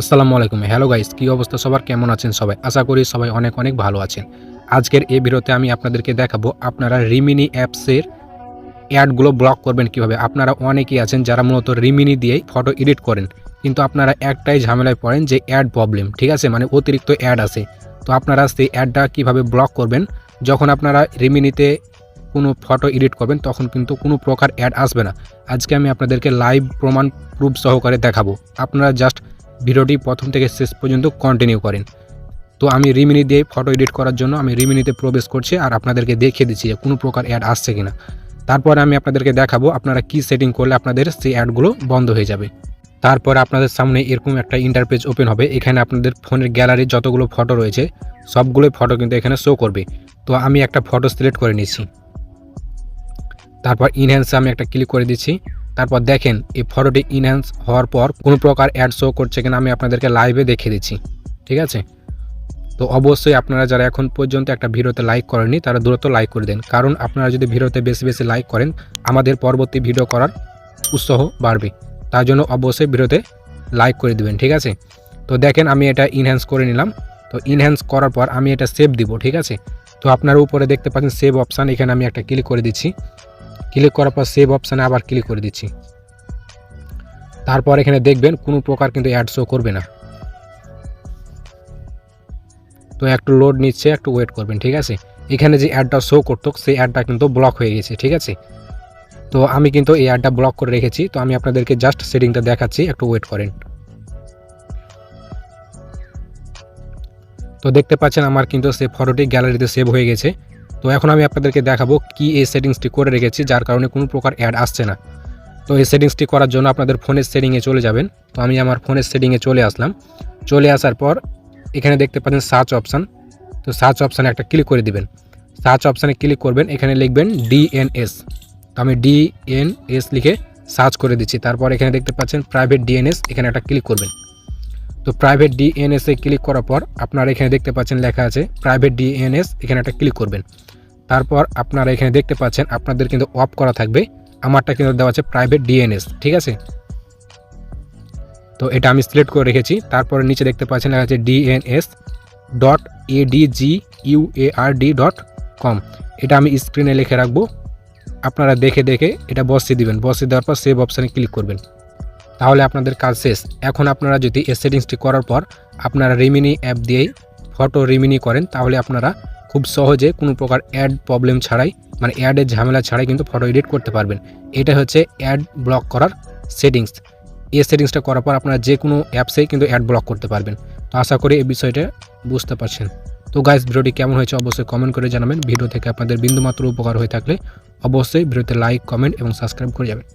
আসসালামু আলাইকুম। Hello guys কী অবস্থা? সবার কেমন আছেন সবাই? আশা করি সবাই অনেক অনেক ভালো আছেন। আজকের এই ভিডিওতে আমি আপনাদেরকে দেখাবো আপনারা রিমিনি অ্যাপসের অ্যাডগুলো ব্লক করবেন কীভাবে। আপনারা অনেকেই আছেন যারা মূলত রিমিনি দিয়েই ফটো এডিট করেন। কিন্তু আপনারা একটাই ঝামেলায় পড়েন যে অ্যাড প্রবলেম ঠিক আছে? মানে অতিরিক্ত অ্যাড আছে। তো আপনারা সেই অ্যাডটা কীভাবে ব্লক করবেন? যখন আপনারা রিমিনিতে কোনো ফটো এডিট করবেন, তখন কিন্তু কোনো প্রকার অ্যাড আসবে না। আজকে আমি আপনাদেরকে লাইভ প্রমাণ প্রুফ সহকারে দেখাবো। আপনারা জাস্ট ভিডিওটি প্রথম থেকে শেষ পর্যন্ত কন্টিনিউ করেন। তো আমি রিমিনি দিয়ে ফটো এডিট করার জন্য আমি রিমিনিতে প্রবেশ করছি আর আপনাদেরকে দেখিয়ে দিচ্ছি যে কোনো প্রকার অ্যাড আসছে কিনা। তারপরে আমি আপনাদেরকে দেখাবো আপনারা কি সেটিং করলে আপনাদের সেই অ্যাডগুলো বন্ধ হয়ে যাবে। তারপর আপনাদের সামনে এরকম একটা ইন্টারপেজ ওপেন হবে। এখানে আপনাদের ফোনের গ্যালারি যতগুলো ফটো রয়েছে, সবগুলোই ফটো কিন্তু এখানে শো করবে। তো আমি একটা ফটো সিলেক্ট করে নিচ্ছি তারপর ইনহ্যান্সে আমি একটা ক্লিক করে দিচ্ছি। তারপর দেখেন, এই ফটোটি ইনহ্যান্স হওয়ার পর কোনো প্রকার অ্যাড শো করছে কিনা আমি আপনাদেরকে লাইভে দেখিয়ে দিচ্ছি, ঠিক আছে? তো অবশ্যই আপনারা যারা এখন পর্যন্ত একটা ভিডিওতে লাইক করেননি, তারা দ্রুত লাইক করে দেন। কারণ আপনারা যদি ভিডিওতে বেশি বেশি লাইক করেন, আমাদের পরবর্তী ভিডিও করার উৎসাহ বাড়বে। তার জন্য অবশ্যই ভিডিওতে লাইক করে দিবেন, ঠিক আছে? তো দেখেন, আমি এটা ইনহ্যান্স করে নিলাম। তো ইনহ্যান্স করার পর আমি এটা সেভ দিব, ঠিক আছে? তো আপনার উপরে দেখতে পাচ্ছেন সেভ অপশান এখানে আমি একটা ক্লিক করে দিচ্ছি। ক্লিক করার পর সেভ অপশানে আবার ক্লিক করে দিচ্ছি। তারপর এখানে দেখবেন কোনো প্রকার কিন্তু অ্যাড শো করবে না। তো একটু লোড নিচ্ছে, একটু ওয়েট করবেন, ঠিক আছে? এখানে যে অ্যাডটা শো করতো, সেই অ্যাডটা কিন্তু ব্লক হয়ে গেছে, ঠিক আছে? তো আমি কিন্তু এই অ্যাডটা ব্লক করে রেখেছি, তো আমি আপনাদেরকে জাস্ট সেটিংটা দেখাচ্ছি, একটু ওয়েট করেন। তো দেখতে পাচ্ছেন আমার কিন্তু সেই ফটোটি গ্যালারিতে সেভ হয়ে গেছে। তো এখন আমি আপনাদেরকে দেখাবো কি এই সেটিংসটি করে রেখেছি, যার কারণে কোনো প্রকার অ্যাড আসছে না। তো এই সেটিংসটি করার জন্য আপনাদের ফোনের সেটিংয়ে চলে যাবেন। তো আমি আমার ফোনের সেটিংয়ে চলে আসলাম। চলে আসার পর এখানে দেখতে পাচ্ছেন সার্চ অপশান। তো সার্চ অপশানে একটা ক্লিক করে দিবেন। সার্চ অপশানে ক্লিক করবেন, এখানে লিখবেন ডিএনএস। তো আমি ডিএনএস লিখে সার্চ করে দিচ্ছি। তারপর এখানে দেখতে পাচ্ছেন প্রাইভেট ডিএনএস, এখানে একটা ক্লিক করবেন। তো প্রাইভেট ডিএনএস ক্লিক করার পর আপনারা এখানে দেখতে পাচ্ছেন লেখা আছে প্রাইভেট ডিএনএস, এখানে একটা ক্লিক করবেন। তারপর আপনারা এখানে দেখতে পাচ্ছেন আপনাদের কিন্তু অফ করা থাকবে। আমারটা কিন্তু দেওয়া আছে প্রাইভেট ডিএনএস ঠিক আছে? তো এটা আমি সিলেক্ট করে রেখেছি। তারপরে নিচে দেখতে পাচ্ছেন লেখা আছে DNS dot A D G U A R D dot com এটা আমি স্ক্রিনে লিখে রাখব। আপনারা দেখে দেখে এটা বসিয়ে দিবেন। বসিয়ে দেওয়ার পর সেভ অপশানে ক্লিক করবেন। তাহলে আপনাদের কাজ শেষ। এখন আপনারা যদি এই সেটিংসটি করার পর আপনারা রিমিনি অ্যাপ দিয়েই ফটো রিমিনি করেন, তাহলে আপনারা খুব সহজে কোনো প্রকার অ্যাড প্রবলেম ছাড়াই মানে অ্যাডের ঝামেলা ছাড়াই কিন্তু ফটো এডিট করতে পারবেন। এটা হচ্ছে অ্যাড ব্লক করার সেটিংস এই সেটিংসটা করার পর আপনারা যে কোনো অ্যাপসেই কিন্তু অ্যাড ব্লক করতে পারবেন। তো আশা করি এই বিষয়টা বুঝতে পারছেন। তো গাইস ভিডিওটি কেমন হয়েছে অবশ্যই কমেন্ট করে জানাবেন। ভিডিও থেকে আপনাদের বিন্দুমাত্র উপকার হয়ে থাকলে অবশ্যই ভিডিওতে লাইক কমেন্ট এবং সাবস্ক্রাইব করে যাবেন।